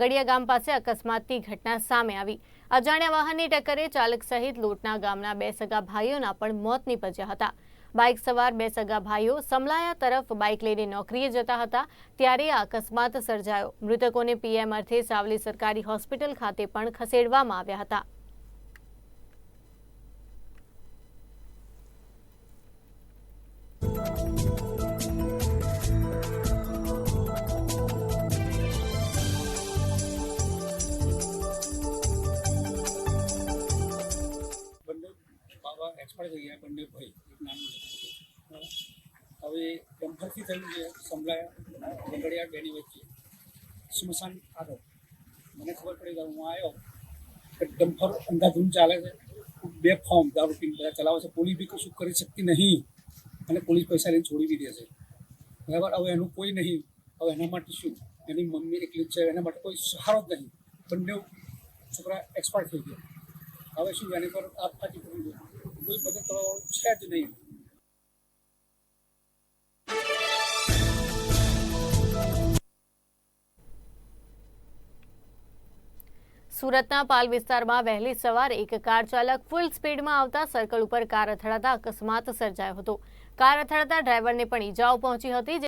ગડિયા ગામ પાસે અકસ્માતની ઘટના સામે આવી. અજાણ્યા વાહનની ટક્કરે ચાલક સહિત લોટના ગામના બે સગા ભાઈઓના પણ મોત નીપજ્યા હતા. બાઇક સવાર બે સગા ભાઈઓ સમલાયા તરફ બાઇક લઈને નોકરીએ જતા હતા, ત્યારે આ અકસ્માત સર્જાયો. મૃતકોને પીએમ અર્થે સાવલી સરકારી હોસ્પિટલ ખાતે પણ ખસેડવામાં આવ્યા હતા. બંને બાબા એક્સપાયર થઈ ગયા બંને ભાઈ, એક નાનું હવે ડમ્ફરથી થયું છે, સંભળાયા ગંગડિયા બેની વચ્ચે. સ્મશાન આગળ મને ખબર પડી કે હું આવ્યો કે ડમ્ફર અંધાધૂન ચાલે છે. બે ફોર્મ દારૂ પીને બધા ચલાવે છે. પોલીસ બી કશું કરી શકતી નહીં. અને પોલીસ પૈસા લઈને છોડી બી દે છે. બરાબર? હવે એનું કોઈ નહીં. હવે એના માટે શું? એની મમ્મી એકલી જ છે. એના માટે કોઈ સહારો જ નહીં. બંને છોકરા એક્સપાયર થઈ ગયા. હવે શું? એની પર આપવાથી કરી કોઈ કરવાવાળું છે જ નહીં. સુરતના પાલ વિસ્તારમાં વહેલી સવારે એક કાર ચાલક ફૂલ સ્પીડમાં આવતા સર્કલ ઉપર કાર અથડાતા અકસ્માત સર્જાયો હતો. કાર અથડાતા ડ્રાઈવરને પણ ઈજાઓ પહોંચી હતી